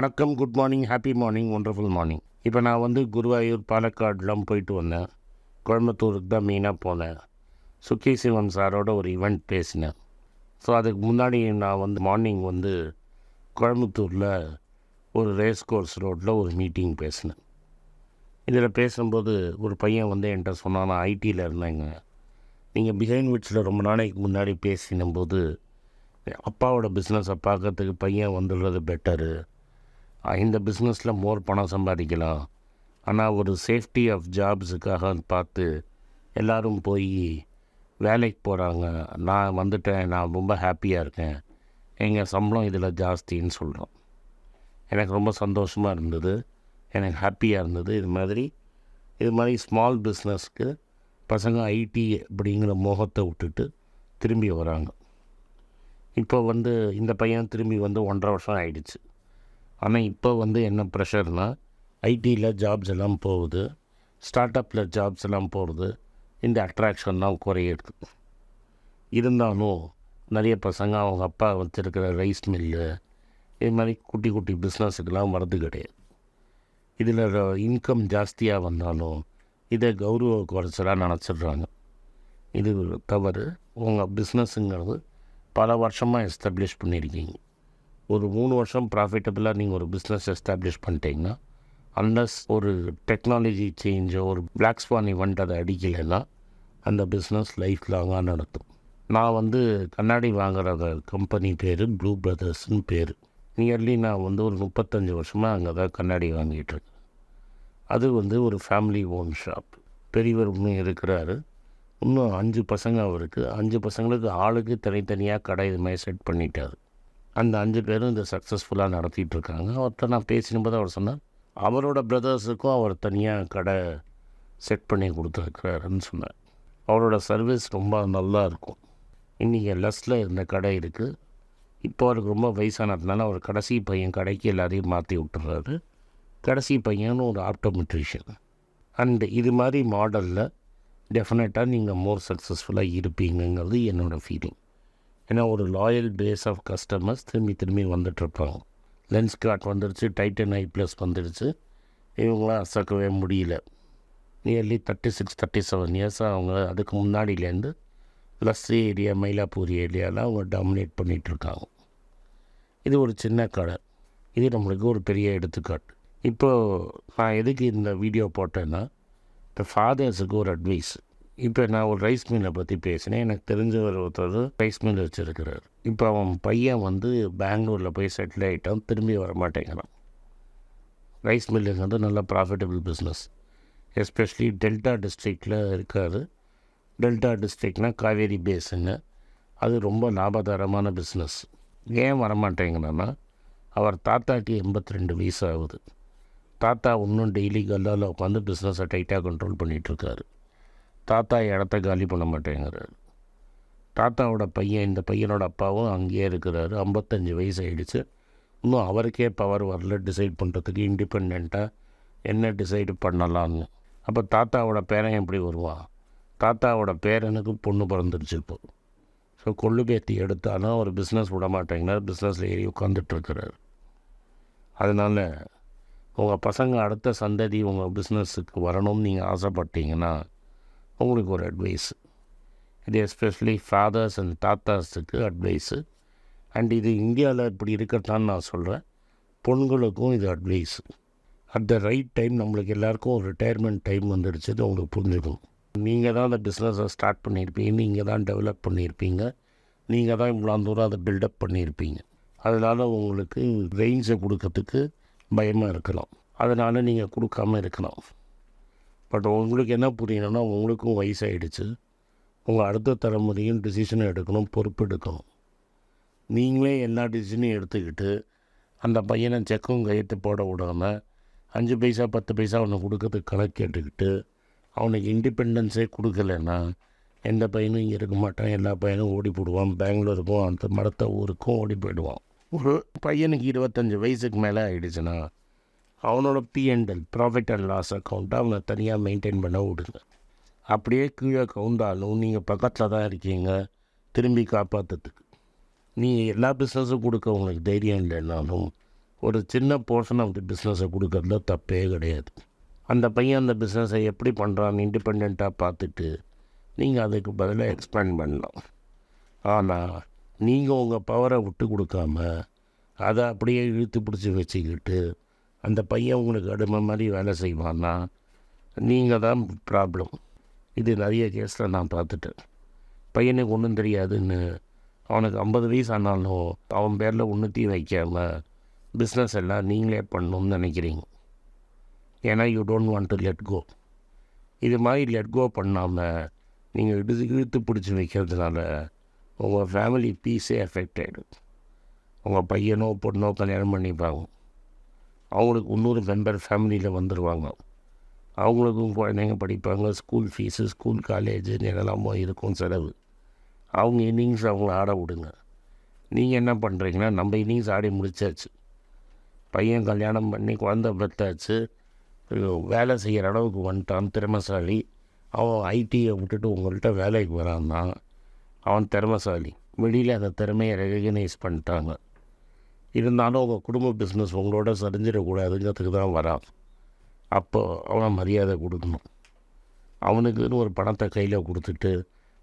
வணக்கம் good morning happy morning wonderful morning இப்போ நான் வந்து குருவாயூர் பாலக்காடுலாம் போயிட்டு வந்தேன். கோயம்புத்தூருக்கு தான் மெயினாக போனேன். சுக்கி சிவன் சாரோட ஒரு ஈவெண்ட் பேசினேன். ஸோ அதுக்கு முன்னாடி நான் வந்து மார்னிங் வந்து கோயம்புத்தூரில் ஒரு ரேஸ் கோர்ஸ் ரோட்டில் ஒரு மீட்டிங் பேசினேன். இதில் பேசும்போது ஒரு பையன் வந்து என்கிட்ட சொன்னான் நான் ஐடியில் இருந்தேங்க. நீங்கள் பிஹைண்ட் விட்ஸில் ரொம்ப நாளைக்கு முன்னாடி பேசினும்போது அப்பாவோட பிஸ்னஸை பார்க்கறதுக்கு பையன் வந்துடுறது பெட்டரு இந்த பிஸ்னஸில் மோர் பணம் சம்பாதிக்கலாம். ஆனால் ஒரு சேஃப்டி ஆஃப் ஜாப்ஸுக்காக பார்த்து எல்லோரும் போய் வேலைக்கு போகிறாங்க நான் வந்துட்டேன் நான் ரொம்ப ஹாப்பியாக இருக்கேன். எங்கள் சம்பளம் இதில் ஜாஸ்தின்னு சொல்கிறோம் எனக்கு ரொம்ப சந்தோஷமாக இருந்தது. எனக்கு ஹாப்பியாக இருந்தது. இது மாதிரி இது மாதிரி ஸ்மால் பிஸ்னஸ்க்கு பசங்க ஐடி அப்படிங்கிற மோகத்தை விட்டுட்டு திரும்பி வராங்க. இப்போ வந்து இந்த பையன் திரும்பி வந்து ஒன்றரை வருஷம் ஆயிடுச்சு. ஆனால் இப்போ வந்து என்ன ப்ரெஷர்னால் ஐடியில் ஜாப்ஸ் எல்லாம் போகுது. ஸ்டார்ட் அப்பில் ஜாப்ஸ் எல்லாம் போகிறது இந்த அட்ராக்ஷன்லாம் குறையிறது இருந்தாலும் நிறைய பசங்க அவங்க அப்பா வச்சுருக்கிற ரைஸ் மில்லு இது மாதிரி குட்டி குட்டி பிஸ்னஸுக்கெல்லாம் வரது கிடையாது. இதில் இன்கம் ஜாஸ்தியாக வந்தாலும் இதை கௌரவ குறைச்சலாக நினச்சிடுறாங்க. இது தவறு. உங்கள் பிஸ்னஸுங்கிறது பல வருஷமாக எஸ்டாப்ளிஷ் பண்ணியிருக்கீங்க. ஒரு மூணு வருஷம் ப்ராஃபிட்டபுளாக நீங்கள் ஒரு பிஸ்னஸ் எஸ்டாப்ளிஷ் பண்ணிட்டீங்கன்னா அன்லஸ் ஒரு டெக்னாலஜி சேஞ்சோ ஒரு பிளாக் ஸ்வான் இவெண்ட் அதை அடிக்கலைன்னா அந்த பிஸ்னஸ் லைஃப் லாங்காக நடத்தும் நான் வந்து கண்ணாடி வாங்குற கம்பெனி பேர் ப்ளூ பிரதர்ஸ்னு பேர். நியர்லி நான் வந்து ஒரு முப்பத்தஞ்சு வருஷமாக அங்கே தான் கண்ணாடி வாங்கிட்டுருக்கேன் அது வந்து ஒரு ஃபேமிலி ஓன் ஷாப் பெரியவர் இன்னும் இருக்கிறாரு. இன்னும் அஞ்சு பசங்க அவருக்கு. அஞ்சு பசங்களுக்கு ஆளுக்கு தனித்தனியாக கடை இது மாதிரி செட் பண்ணிட்டார். அந்த அஞ்சு பேரும் இந்த சக்ஸஸ்ஃபுல்லாக நடத்திட்டு இருக்காங்க அவர்கிட்ட நான் பேசினும்போது அவர் சொன்னார் அவரோட பிரதர்ஸுக்கும் அவர் தனியாக கடை செட் பண்ணி கொடுத்துருக்கிறாருன்னு சொன்னார். அவரோட சர்வீஸ் ரொம்ப நல்லா இருக்கும். இன்றைக்கி லெஸ்ஸில் இருந்த கடை இருக்குது இப்போ அவருக்கு ரொம்ப வயசானதுனால அவர் கடைசி பையன் கடைக்கு எல்லாரையும் மாற்றி விட்டுறாரு. கடைசி பையன் ஒரு ஆப்டோமெட்ரிஷியன் அண்டு இது மாதிரி மாடலில் டெஃபினட்டாக நீங்கள் மோர் சக்ஸஸ்ஃபுல்லாக இருப்பீங்கங்கிறது என்னோடய ஃபீலிங் ஏன்னா ஒரு லாயல் பேஸ் ஆஃப் கஸ்டமர்ஸ் திரும்பி திரும்பி வந்துட்டுருப்பாங்க. லென்ஸ் கார்ட் வந்துடுச்சு டைட்டன் ஐ ப்ளஸ் வந்துடுச்சு இவங்களாம் அசக்கவே முடியல. Nearly thirty six thirty seven இயர்ஸாக அவங்க அதுக்கு முன்னாடியிலேருந்து லஸ்ஸி ஏரியா மயிலாப்பூர் ஏரியாலாம் அவங்க டாமினேட் பண்ணிகிட்ருக்காங்க இது ஒரு சின்ன கடை. இது நம்மளுக்கு ஒரு பெரிய எடுத்துக்காட்டு. இப்போது நான் எதுக்கு இந்த வீடியோ போட்டேன்னா இந்த ஃபாதர்ஸுக்கு ஒரு அட்வைஸ் இப்போ நான் ஒரு ரைஸ் மில்லை பற்றி பேசினேன். எனக்கு தெரிஞ்சவர் ஒருத்தர் ரைஸ் மில் வச்சுருக்கிறார். இப்போ அவன் பையன் வந்து பெங்களூரில் போய் செட்டில் ஆகிட்டான் திரும்பி வர மாட்டேங்கிறான் ரைஸ் மில்லுங்கிறது நல்ல ப்ராஃபிட்டபிள் பிஸ்னஸ் எஸ்பெஷலி டெல்டா டிஸ்ட்ரிக்டில் இருக்கார். டெல்டா டிஸ்ட்ரிக்ட்னால் காவேரி பேஸுங்க அது ரொம்ப லாபகரமான பிஸ்னஸ் ஏன் வரமாட்டேங்கிறான்னா அவர் தாத்தாக்கு எண்பத்தி ரெண்டு வயசு ஆகுது. தாத்தா இன்னும் டெய்லி கல்லால் உட்காந்து பிஸ்னஸை டைட்டாக கண்ட்ரோல் பண்ணிகிட்ருக்காரு தாத்தா இடத்த காலி பண்ண மாட்டேங்கிறாரு. தாத்தாவோட பையன் இந்த பையனோட அப்பாவும் அங்கேயே இருக்கிறாரு. ஐம்பத்தஞ்சு வயசு ஆகிடுச்சு இன்னும் அவருக்கே பவர் வரல. டிசைட் பண்ணுறதுக்கு இண்டிபெண்ட்டாக என்ன டிசைடு பண்ணலான்னு அப்போ தாத்தாவோட பேரன் எப்படி வருவான்? தாத்தாவோட பேரனுக்கு பொண்ணு பிறந்துருச்சு இப்போ. ஸோ கொள்ளு பேத்தி எடுத்தாலும் அவர் பிஸ்னஸ் விட மாட்டேங்கிறார். பிஸ்னஸில் ஏறி உட்காந்துட்ருக்கிறார் அதனால் உங்கள் பசங்க அடுத்த சந்ததி உங்கள் பிஸ்னஸுக்கு வரணும்னு நீங்கள் ஆசைப்பட்டீங்கன்னா உங்களுக்கு ஒரு அட்வைஸு இது எஸ்பெஷலி ஃபாதர்ஸ் அண்ட் தாத்தாஸுக்கு அட்வைஸு அண்ட் இது இந்தியாவில் இப்படி இருக்கிறதான்னு நான் சொல்கிறேன் பொண்களுக்கும் இது advice at the right time நம்மளுக்கு எல்லாருக்கும் ஒரு ரிட்டையர்மெண்ட் டைம் வந்துடுச்சுன்னு உங்களுக்கு புரிஞ்சுக்கணும் நீங்கள் தான் அந்த பிஸ்னஸை ஸ்டார்ட் பண்ணியிருப்பீங்க நீங்கள் தான் டெவலப் பண்ணியிருப்பீங்க நீங்கள் தான் இவ்வளோ தூரம் அதை பில்டப் பண்ணியிருப்பீங்க அதனால் உங்களுக்கு ரேஞ்சை கொடுக்கறதுக்கு பயமாக இருக்கலாம். அதனால் நீங்கள் கொடுக்காம இருக்கலாம். பட் உங்களுக்கு என்ன புரியணும்னா உங்களுக்கும் வயசாகிடுச்சு உங்கள் அடுத்த தலைமுறையும் டிசிஷனை எடுக்கணும் பொறுப்பு எடுக்கணும் நீங்களே எல்லா டிசிஷனையும் எடுத்துக்கிட்டு அந்த பையனை செக்கும் கையெழுத்து போட விடாமல் அஞ்சு பைசா பத்து பைசா அவனை கொடுக்கறதுக்கு கணக்கு கேட்டுக்கிட்டு அவனுக்கு இண்டிபெண்டன்ஸே கொடுக்கலன்னா எந்த பையனும் இங்கே இருக்க மாட்டான். எல்லா பையனும் ஓடி போடுவான். பெங்களூருக்கும் அந்த மடத்த ஊருக்கும் ஓடி போயிடுவான். ஒரு பையனுக்கு இருபத்தஞ்சி வயசுக்கு மேலே ஆகிடுச்சுன்னா அவனோட பிஎன்எல் ப்ராஃபிட் அண்ட் லாஸ் அக்கௌண்ட்டை அவனை தனியாக மெயின்டைன் பண்ண விடுங்க. அப்படியே கீழே கவுண்டாலும் நீங்கள் பக்கத்தில் தான் இருக்கீங்க திரும்பி காப்பாற்றுறதுக்கு நீங்கள் எல்லா பிஸ்னஸும் கொடுக்க உங்களுக்கு தைரியம் இல்லைன்னாலும் ஒரு சின்ன போர்ஷன் ஆஃப் தி பிஸ்னஸை கொடுக்கறதுல தப்பே கிடையாது. அந்த பையன் அந்த பிஸ்னஸை எப்படி பண்ணுறான்னு இண்டிபெண்ட்டாக பார்த்துட்டு நீங்கள் அதுக்கு பதிலாக எக்ஸ்பேண்ட் பண்ணலாம். ஆனால் நீங்கள் உங்கள் பவரை விட்டு கொடுக்காம அதை அப்படியே இழுத்து பிடிச்சி வச்சுக்கிட்டு அந்த பையன் உங்களுக்கு அடிமை மாதிரி வேலை செய்வான்னா நீங்கள் தான் ப்ராப்ளம் இது நிறைய கேஸில் நான் பார்த்துட்டேன். பையனுக்கு ஒன்றும் தெரியாதுன்னு அவனுக்கு ஐம்பது வயசு ஆனாலும் அவன் பேரில் ஒன்றுத்தையும் வைக்காமல் பிஸ்னஸ் எல்லாம் நீங்களே பண்ணணும்னு நினைக்கிறீங்க. ஏன்னா you don't want to let go இது மாதிரி லெட் கோ பண்ணாமல் நீங்கள் இழுத்து இழுத்து பிடிச்சி வைக்கிறதுனால உங்கள் ஃபேமிலி பீஸே எஃபெக்ட் ஆகிடும் உங்கள் பையனோ பொண்ணோ கல்யாணம் பண்ணிப்பாங்க அவங்களுக்கு இன்னொரு மெம்பர் ஃபேமிலியில் வந்துடுவாங்க அவங்களுக்கும் குழந்தைங்க படிப்பாங்க. ஸ்கூல் ஃபீஸு ஸ்கூல் காலேஜு என்னெல்லாமோ இருக்கும் செலவு. அவங்க இன்னிங்ஸ் அவங்கள ஆட விடுங்க. நீங்கள் என்ன பண்ணுறீங்கன்னா நம்ம இன்னிங்ஸ் ஆடி முடித்தாச்சு பையன் கல்யாணம் பண்ணி குழந்த பெற்றாச்சு வேலை செய்கிற அளவுக்கு வந்துட்டான் திறமைசாலி. அவன் ஐடியை விட்டுட்டு உங்கள்கிட்ட வேலைக்கு வரான்னா அவன் திறமைசாலி. வெளியில் அந்த திறமையை ரெகனைஸ் பண்ணிட்டாங்க. இருந்தாலும் உங்கள் குடும்ப பிஸ்னஸ் உங்களோட சரிஞ்சிடக்கூடாதுங்கிறதுக்கு தான் வரான். அப்போ அவனை மரியாதை கொடுக்கணும். அவனுக்குன்னு ஒரு பணத்தை கையில் கொடுத்துட்டு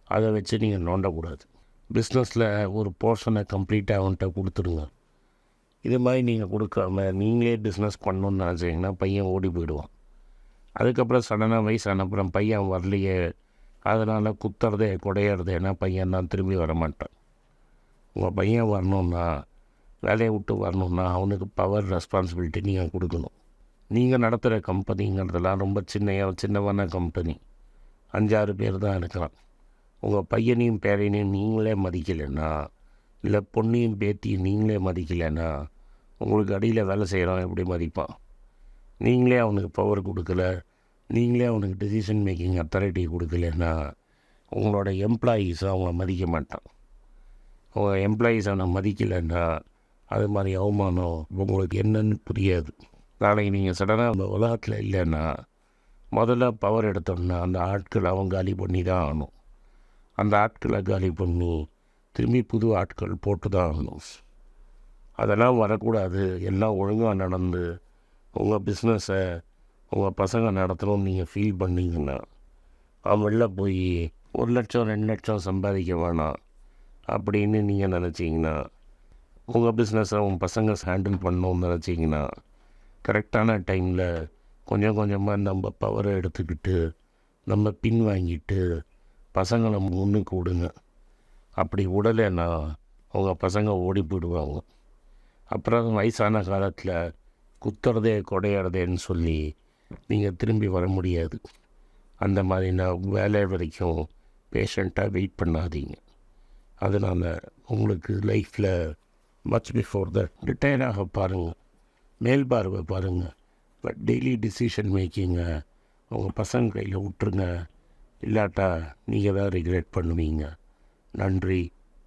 அதை வச்சு நீங்கள் நோண்டக்கூடாது. பிஸ்னஸில் ஒரு போர்ஷனை கம்ப்ளீட்டாக அவன்கிட்ட கொடுத்துடுங்க. இது மாதிரி நீங்கள் கொடுக்காம நீங்களே பிஸ்னஸ் பண்ணணுன்னு நினச்சிங்கன்னா பையன் ஓடி போயிடுவான். அதுக்கப்புறம் சடனாக வயசான அப்புறம் பையன் வரலையே. அதனால் குத்துறதே குடையிறதேனா பையன் தான் திரும்பி வர மாட்டான் உங்கள் பையன் வரணுன்னா வேலையை விட்டு வரணும்னா அவனுக்கு பவர் ரெஸ்பான்சிபிலிட்டி நீங்கள் கொடுக்கணும். நீங்கள் நடத்துகிற கம்பெனிங்கிறதெல்லாம் ரொம்ப சின்ன சின்னவான கம்பெனி அஞ்சாறு பேர் தான் இருக்கிறான் உங்கள் பையனையும் பேரையும் நீங்களே மதிக்கலைன்னா இல்லை பொண்ணையும் பேத்தியும் நீங்களே மதிக்கலைன்னா உங்களுக்கு அடியில் வேலை செய்கிறோம் எப்படி மதிப்பான்? நீங்களே அவனுக்கு பவர் கொடுக்கல நீங்களே அவனுக்கு டிசிஷன் மேக்கிங் அத்தாரிட்டி கொடுக்கலன்னா உங்களோட எம்ப்ளாயீஸை அவங்க மதிக்க மாட்டான். உங்கள் எம்ப்ளாயீஸ் அவனை மதிக்கலைன்னா அது மாதிரி அவமானம் உங்களுக்கு என்னன்னு புரியாது. நாளைக்கு நீங்கள் சடனாக அந்த உலகத்தில் இல்லைன்னா முதல்ல பவர் எடுத்தோம்னா அந்த ஆட்கள் அவன் காலி பண்ணி தான் ஆகணும். அந்த ஆட்களை காலி பண்ணி திரும்பி புது ஆட்கள் போட்டு தான் ஆகணும். அதெல்லாம் வரக்கூடாது. எல்லாம் ஒழுங்காக நடந்து உங்கள் பிஸ்னஸை உங்கள் பசங்க நடத்தணும்னு நீங்கள் ஃபீல் பண்ணீங்கன்னா அவன் வெளில போய் ஒரு லட்சம் ரெண்டு லட்சம் சம்பாதிக்க வேணாம் அப்படின்னு நீங்கள் நினச்சிங்கன்னா உங்கள் பிஸ்னஸை உங்கள் பசங்க ஹேண்டில் பண்ணணும்னு நினச்சிங்கன்னா கரெக்டான டைமில் கொஞ்சம் கொஞ்சமாக நம்ம பவரை எடுத்துக்கிட்டு நம்ம பின் வாங்கிட்டு பசங்களை முன்னுக்கு விடுங்க. அப்படி விடலைன்னா அவங்க பசங்க ஓடி போயிடுவாங்க. அப்புறம் வயசான காலத்தில் குத்துறதே கொடையிறதேன்னு சொல்லி நீங்கள் திரும்பி வர முடியாது. அந்த மாதிரி நான் வேலை வரைக்கும் பேஷண்ட்டாக வெயிட் பண்ணாதீங்க. அதனால் உங்களுக்கு லைஃப்பில் மச் பிஃபோர் த ரிட்டையர் பாருங்கள் மேல் பார்வை பாருங்கள் பட் டெய்லி டிசிஷன் மேக்கிங்கை உங்கள் பசங்க கையில் விட்டுருங்க. இல்லாட்டா நீங்கள் தான் ரிக்ரெட் பண்ணுவீங்க. நன்றி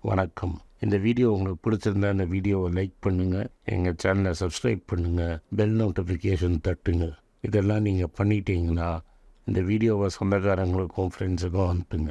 வணக்கம். இந்த வீடியோ உங்களுக்கு பிடிச்சிருந்தா இந்த வீடியோவை லைக் பண்ணுங்கள் எங்கள் சேனலை சப்ஸ்கிரைப் பண்ணுங்கள் பெல் நோட்டிஃபிகேஷன் தட்டுங்க. இதெல்லாம் நீங்கள் பண்ணிட்டீங்கன்னா இந்த வீடியோவை சொந்தக்காரங்களுக்கும் ஃப்ரெண்ட்ஸுக்கும் அனுப்புங்க.